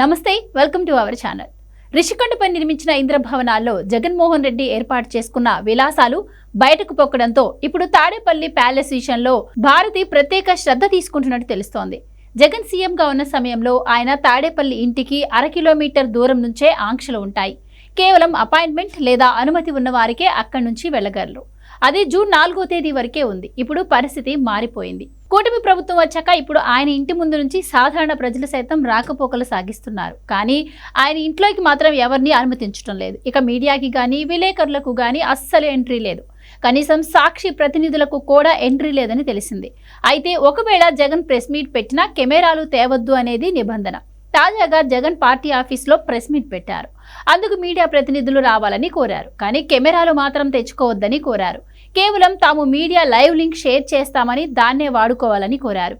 నమస్తే welcome to our channel. రిషికొండపై నిర్మించిన ఇంద్రభవనాల్లో జగన్మోహన్ రెడ్డి ఏర్పాటు చేసుకున్న విలాసాలు బయటకు పొక్కడంతో ఇప్పుడు తాడేపల్లి ప్యాలెస్ విషయంలో భారతి ప్రత్యేక శ్రద్ధ తీసుకుంటున్నట్టు తెలుస్తోంది. జగన్ సీఎంగా ఉన్న సమయంలో ఆయన తాడేపల్లి ఇంటికి అర కిలోమీటర్ దూరం నుంచే ఆంక్షలు ఉంటాయి. కేవలం అపాయింట్మెంట్ లేదా అనుమతి ఉన్న వారికే అక్కడి నుంచి వెళ్ళగలరు. అది జూన్ నాలుగో తేదీ వరకే ఉంది. ఇప్పుడు పరిస్థితి మారిపోయింది. కూటమి ప్రభుత్వం వచ్చాక ఇప్పుడు ఆయన ఇంటి ముందు నుంచి సాధారణ ప్రజలు సైతం రాకపోకలు సాగిస్తున్నారు. కానీ ఆయన ఇంట్లోకి మాత్రం ఎవరిని అనుమతించడం లేదు. ఇక మీడియాకి కానీ విలేకరులకు కానీ అస్సలు ఎంట్రీ లేదు. కనీసం సాక్షి ప్రతినిధులకు కూడా ఎంట్రీ లేదని తెలిసింది. అయితే ఒకవేళ జగన్ ప్రెస్ మీట్ పెట్టినా కెమెరాలు తేవద్దు అనేది నిబంధన. తాజాగా జగన్ పార్టీ ఆఫీస్లో ప్రెస్ మీట్ పెట్టారు. అందుకు మీడియా ప్రతినిధులు రావాలని కోరారు. కానీ కెమెరాలు మాత్రం తెచ్చుకోవద్దని కోరారు. కేవలం తాము మీడియా లైవ్ లింక్ షేర్ చేస్తామని దాన్నే వాడుకోవాలని కోరారు.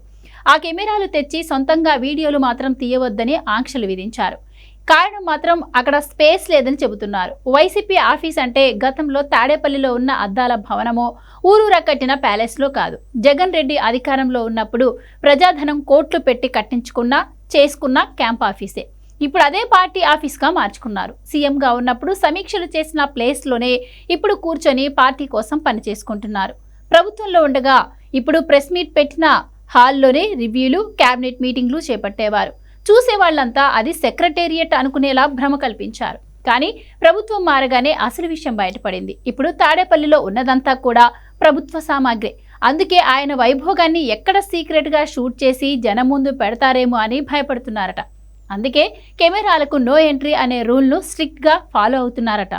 ఆ కెమెరాలు తెచ్చి సొంతంగా వీడియోలు మాత్రం తీయవద్దని ఆంక్షలు విధించారు. కారణం మాత్రం అక్కడ స్పేస్ లేదని చెబుతున్నారు. వైసీపీ ఆఫీస్ అంటే గతంలో తాడేపల్లిలో ఉన్న అద్దాల భవనమో ఊరూరా కట్టిన ప్యాలెస్లో కాదు. జగన్ రెడ్డి అధికారంలో ఉన్నప్పుడు ప్రజాధనం కోట్లు పెట్టి కట్టించుకున్న చేసుకున్న క్యాంప్ ఆఫీసే. ఇప్పుడు అదే పార్టీ ఆఫీస్గా మార్చుకున్నారు. సీఎంగా ఉన్నప్పుడు సమీక్షలు చేసిన ప్లేస్లోనే ఇప్పుడు కూర్చొని పార్టీ కోసం పనిచేసుకుంటున్నారు. ప్రభుత్వంలో ఉండగా ఇప్పుడు ప్రెస్ మీట్ పెట్టిన హాల్లోనే రివ్యూలు క్యాబినెట్ మీటింగ్లు చేపట్టేవారు. చూసే వాళ్ళంతా అది సెక్రటేరియట్ అనుకునేలా భ్రమ కల్పించారు. కానీ ప్రభుత్వం మారగానే అసలు విషయం బయటపడింది. ఇప్పుడు తాడేపల్లిలో ఉన్నదంతా కూడా ప్రభుత్వ సామాగ్రి. అందుకే ఆయన వైభోగాన్ని ఎక్కడ సీక్రెట్గా షూట్ చేసి జనం ముందు పెడతారేమో అని భయపడుతున్నారట. అందుకే కెమెరాలకు నో ఎంట్రీ అనే రూల్ను స్ట్రిక్ట్గా ఫాలో అవుతున్నారట.